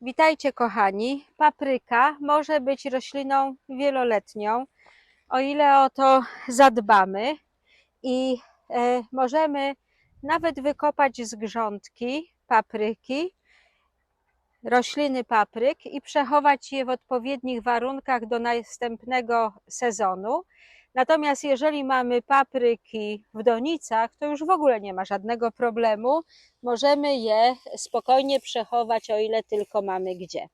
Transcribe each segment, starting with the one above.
Witajcie kochani. Papryka może być rośliną wieloletnią, o ile o to zadbamy i e, możemy nawet wykopać z grządki papryki, rośliny papryk i przechować je w odpowiednich warunkach do następnego sezonu. Natomiast jeżeli mamy papryki w donicach, to już w ogóle nie ma żadnego problemu. Możemy je spokojnie przechować, o ile tylko mamy gdzie.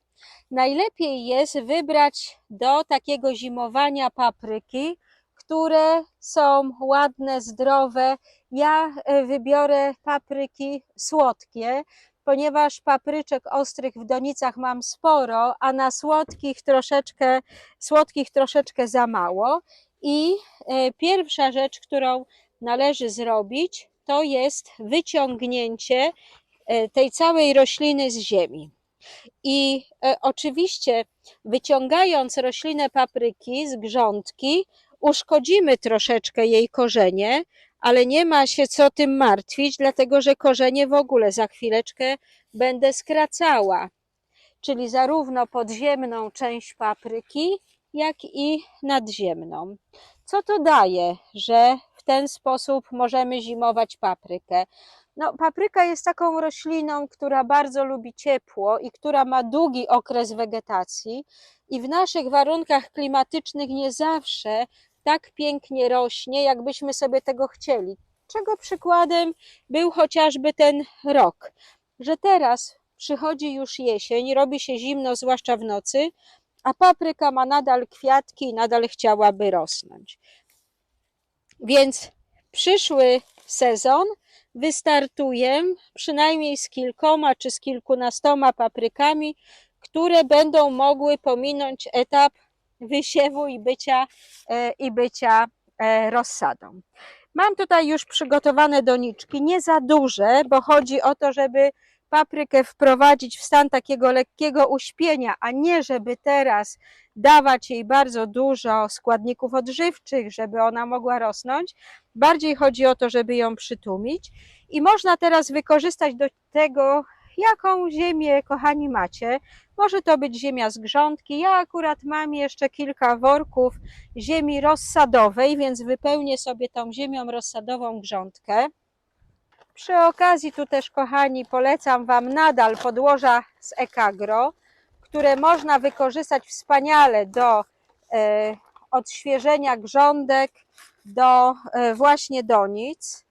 Najlepiej jest wybrać do takiego zimowania papryki, które są ładne, zdrowe. Ja e, wybiorę papryki słodkie, ponieważ papryczek ostrych w donicach mam sporo, a na słodkich troszeczkę, słodkich troszeczkę za mało. I e, pierwsza rzecz, którą należy zrobić, to jest wyciągnięcie e, tej całej rośliny z ziemi. I e, oczywiście, wyciągając roślinę papryki z grządki, uszkodzimy troszeczkę jej korzenie, ale nie ma się co tym martwić, dlatego że korzenie w ogóle za chwileczkę będę skracała. Czyli zarówno podziemną część papryki, jak i nadziemną. Co to daje, że w ten sposób możemy zimować paprykę? No, papryka jest taką rośliną, która bardzo lubi ciepło i która ma długi okres wegetacji, i w naszych warunkach klimatycznych nie zawsze tak pięknie rośnie, jakbyśmy sobie tego chcieli. Czego przykładem był chociażby ten rok, że teraz przychodzi już jesień, robi się zimno, zwłaszcza w nocy, a papryka ma nadal kwiatki i nadal chciałaby rosnąć. Więc przyszły sezon wystartuję przynajmniej z kilkoma czy z kilkunastoma paprykami, które będą mogły pominąć etap wysiewu i bycia, e, i bycia e, rozsadą. Mam tutaj już przygotowane doniczki, nie za duże, bo chodzi o to, żeby paprykę wprowadzić w stan takiego lekkiego uśpienia, a nie żeby teraz dawać jej bardzo dużo składników odżywczych, żeby ona mogła rosnąć. Bardziej chodzi o to, żeby ją przytłumić. I można teraz wykorzystać do tego, jaką ziemię, kochani, macie. Może to być ziemia z grządki. Ja akurat mam jeszcze kilka worków ziemi rozsadowej, więc wypełnię sobie tą ziemią rozsadową grządkę. Przy okazji tu też, kochani, polecam Wam nadal podłoża z Ekagro, które można wykorzystać wspaniale do e, odświeżenia grządek, do e, właśnie donic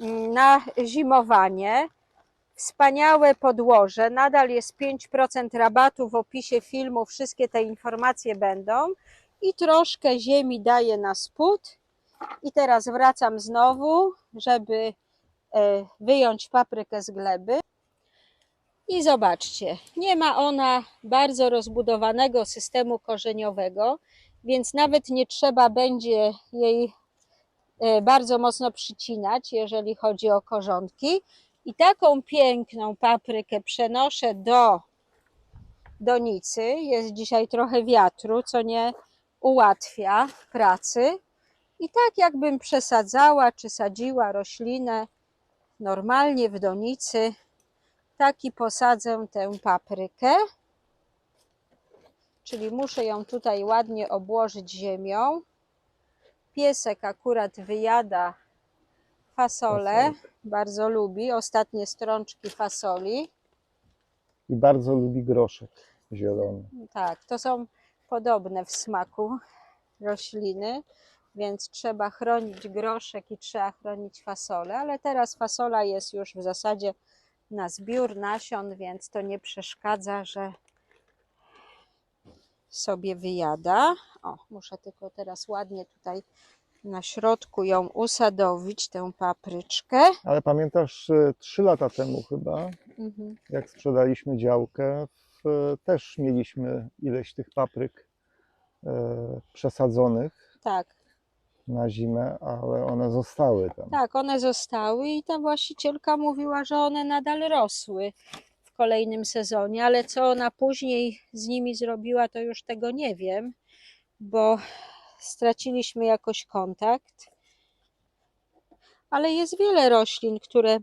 mm, na zimowanie. Wspaniałe podłoże, nadal jest 5% rabatu w opisie filmu, wszystkie te informacje będą i troszkę ziemi daję na spód. I teraz wracam znowu, żeby wyjąć paprykę z gleby. I zobaczcie, nie ma ona bardzo rozbudowanego systemu korzeniowego, więc nawet nie trzeba będzie jej e, bardzo mocno przycinać, jeżeli chodzi o korzonki. I taką piękną paprykę przenoszę do donicy. Jest dzisiaj trochę wiatru, co nie ułatwia pracy. I tak jakbym przesadzała czy sadziła roślinę normalnie w donicy, taki posadzę tę paprykę. Czyli muszę ją tutaj ładnie obłożyć ziemią. Piesek akurat wyjada fasolę, bardzo lubi ostatnie strączki fasoli. I bardzo lubi groszek zielony. Tak, to są podobne w smaku rośliny, więc trzeba chronić groszek i trzeba chronić fasolę, ale teraz fasola jest już w zasadzie na zbiór nasion, więc to nie przeszkadza, że sobie wyjada. O, muszę tylko teraz ładnie tutaj na środku ją usadowić, tę papryczkę. Ale pamiętasz, e, trzy lata temu chyba, Mhm. jak sprzedaliśmy działkę, w, też mieliśmy ileś tych papryk e, przesadzonych Tak, na zimę, ale one zostały tam. tak, one zostały i ta właścicielka mówiła, że one nadal rosły w kolejnym sezonie, ale co ona później z nimi zrobiła, to już tego nie wiem, bo straciliśmy jakoś kontakt. Ale jest wiele roślin, które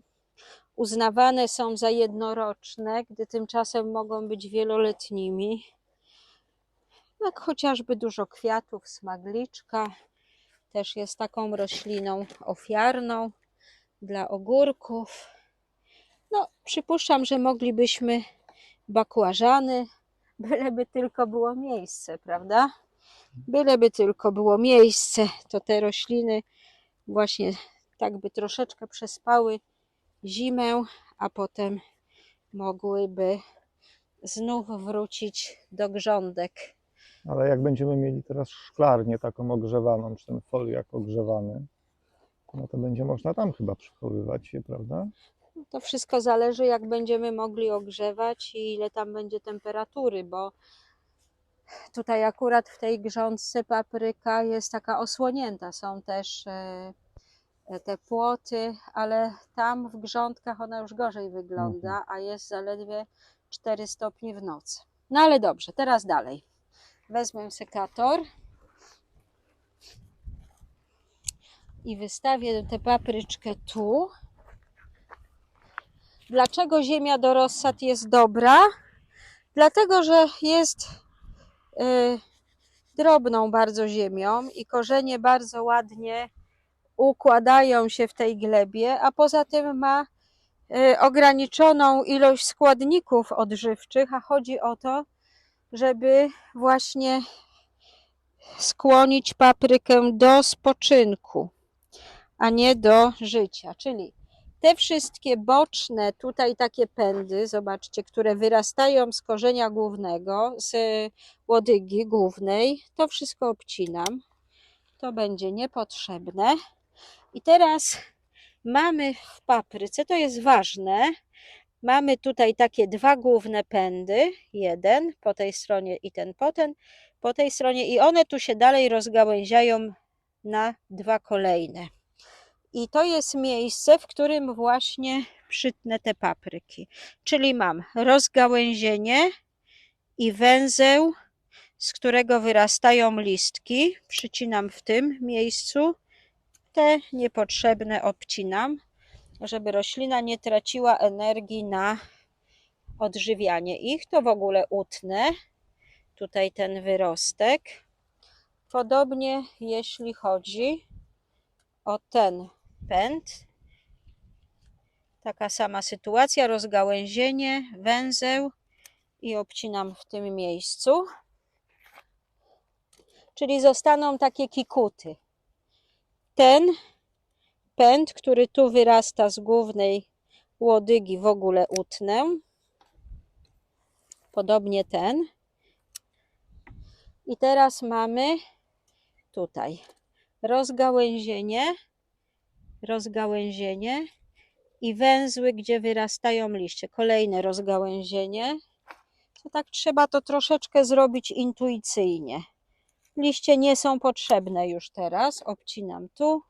uznawane są za jednoroczne, gdy tymczasem mogą być wieloletnimi. Jak chociażby dużo kwiatów, smagliczka też jest taką rośliną ofiarną dla ogórków. No, przypuszczam, że moglibyśmy bakłażany, byleby tylko było miejsce, prawda? Byleby tylko było miejsce, to te rośliny właśnie tak by troszeczkę przespały zimę, a potem mogłyby znów wrócić do grządek. Ale jak będziemy mieli teraz szklarnię taką ogrzewaną, czy ten foliak ogrzewany, no to będzie można tam chyba przechowywać je, prawda? To wszystko zależy, jak będziemy mogli ogrzewać i ile tam będzie temperatury, bo tutaj akurat w tej grządce papryka jest taka osłonięta. Są też e, te płoty, ale tam w grządkach ona już gorzej wygląda, a jest zaledwie 4 stopnie w nocy. No ale dobrze, teraz dalej. Wezmę sekator i wystawię tę papryczkę tu. Dlaczego ziemia do rozsad jest dobra? Dlatego, że jest y, drobną bardzo ziemią i korzenie bardzo ładnie układają się w tej glebie, a poza tym ma y, ograniczoną ilość składników odżywczych, a chodzi o to, żeby właśnie skłonić paprykę do spoczynku, a nie do życia. Czyli te wszystkie boczne tutaj takie pędy, zobaczcie, które wyrastają z korzenia głównego, z łodygi głównej, to wszystko obcinam. To będzie niepotrzebne. I teraz mamy w papryce, to jest ważne, mamy tutaj takie dwa główne pędy, jeden po tej stronie i ten po, ten, po tej stronie i one tu się dalej rozgałęziają na dwa kolejne. I to jest miejsce, w którym właśnie przytnę te papryki. Czyli mam rozgałęzienie i węzeł, z którego wyrastają listki. Przycinam w tym miejscu. Te niepotrzebne obcinam, żeby roślina nie traciła energii na odżywianie ich. To w ogóle utnę. Tutaj ten wyrostek. Podobnie jeśli chodzi o ten pęd. Taka sama sytuacja, rozgałęzienie, węzeł i obcinam w tym miejscu. Czyli zostaną takie kikuty. Ten pęd, który tu wyrasta z głównej łodygi w ogóle utnę. Podobnie ten. I teraz mamy tutaj rozgałęzienie, rozgałęzienie i węzły, gdzie wyrastają liście. Kolejne rozgałęzienie. To tak trzeba to troszeczkę zrobić intuicyjnie. Liście nie są potrzebne już teraz. Obcinam tu.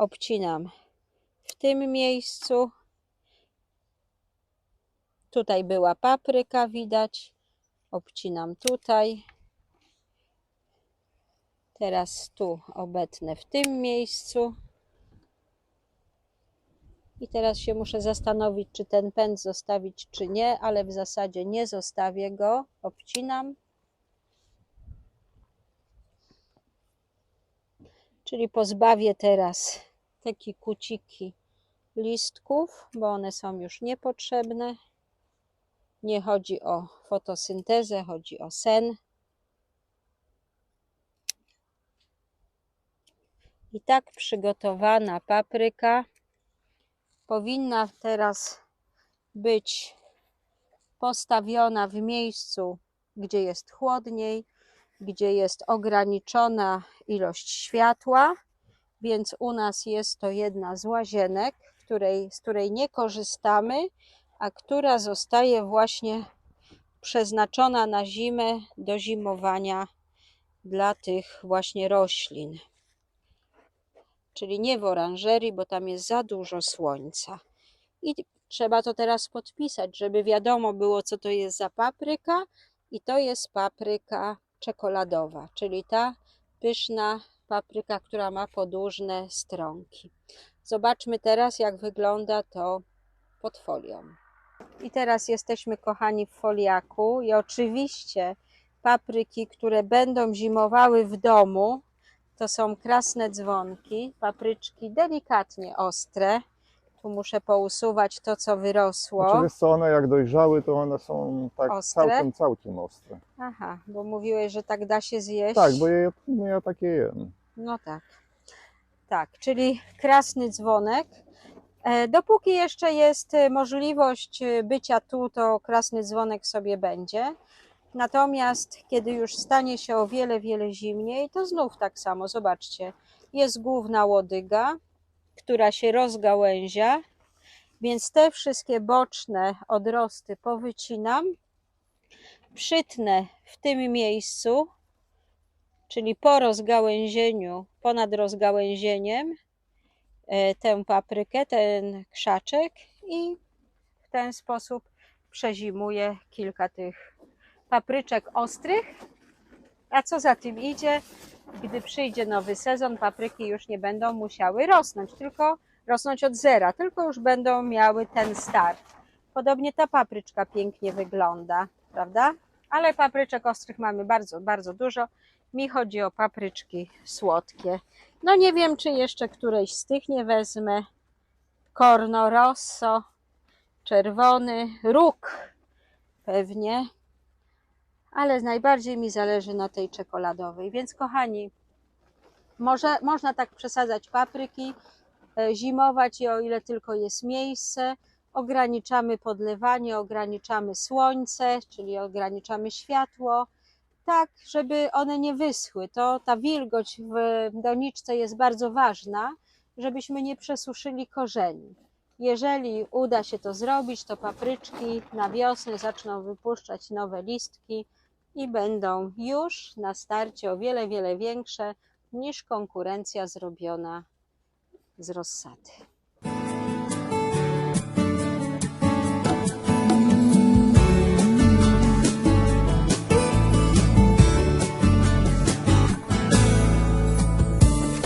Obcinam w tym miejscu. Tutaj była papryka, widać. Obcinam tutaj. Teraz tu obetnę w tym miejscu. I teraz się muszę zastanowić, czy ten pęd zostawić, czy nie, ale w zasadzie nie zostawię go. Obcinam. Czyli pozbawię teraz te kikuciki listków, bo one są już niepotrzebne. Nie chodzi o fotosyntezę, chodzi o sen. I tak przygotowana papryka powinna teraz być postawiona w miejscu, gdzie jest chłodniej, gdzie jest ograniczona ilość światła, więc u nas jest to jedna z łazienek, której, z której nie korzystamy, a która zostaje właśnie przeznaczona na zimę do zimowania dla tych właśnie roślin. Czyli nie w oranżerii, bo tam jest za dużo słońca. I trzeba to teraz podpisać, żeby wiadomo było, co to jest za papryka. I to jest papryka czekoladowa, czyli ta pyszna papryka, która ma podłużne stronki. Zobaczmy teraz, jak wygląda to pod folią. I teraz jesteśmy, kochani, w foliaku i oczywiście papryki, które będą zimowały w domu, to są krasne dzwonki, papryczki delikatnie ostre. Tu muszę pousuwać to, co wyrosło. Znaczy, wiesz co, one jak dojrzały, to one są tak Ostre? całkiem, całkiem ostre. Aha, bo mówiłeś, że tak da się zjeść. Tak, bo ja, ja takie jem. No tak. Tak, czyli krasny dzwonek. E, Dopóki jeszcze jest e, możliwość e, bycia tu, to krasny dzwonek sobie będzie. Natomiast kiedy już stanie się o wiele, wiele zimniej, to znów tak samo. Zobaczcie, jest główna łodyga, która się rozgałęzia, więc te wszystkie boczne odrosty powycinam, przytnę w tym miejscu, czyli po rozgałęzieniu, ponad rozgałęzieniem, e, tę paprykę, ten krzaczek i w ten sposób przezimuję kilka tych papryczek ostrych. A co za tym idzie, gdy przyjdzie nowy sezon, papryki już nie będą musiały rosnąć, tylko rosnąć od zera, tylko już będą miały ten start. Podobnie ta papryczka pięknie wygląda, prawda? Ale papryczek ostrych mamy bardzo, bardzo dużo. Mi chodzi o papryczki słodkie. No nie wiem, czy jeszcze którejś z tych nie wezmę. Corno rosso, czerwony, róg pewnie. Ale najbardziej mi zależy na tej czekoladowej. Więc kochani, może, można tak przesadzać papryki, e, zimować je o ile tylko jest miejsce. Ograniczamy podlewanie, ograniczamy słońce, czyli ograniczamy światło tak, żeby one nie wyschły. To ta wilgoć w doniczce jest bardzo ważna, żebyśmy nie przesuszyli korzeni. Jeżeli uda się to zrobić, to papryczki na wiosnę zaczną wypuszczać nowe listki i będą już na starcie o wiele, wiele większe niż konkurencja zrobiona z rozsady.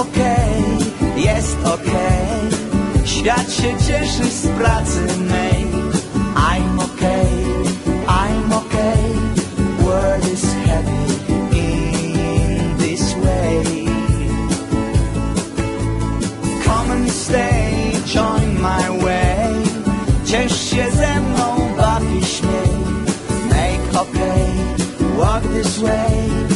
okej, jest okej. Świat się cieszy z pracy mej. I'm okay, I'm okay World is heavy in this way. Come and stay, join my way. Ciesz się ze mną, baw i śmiej. Make okay, walk this way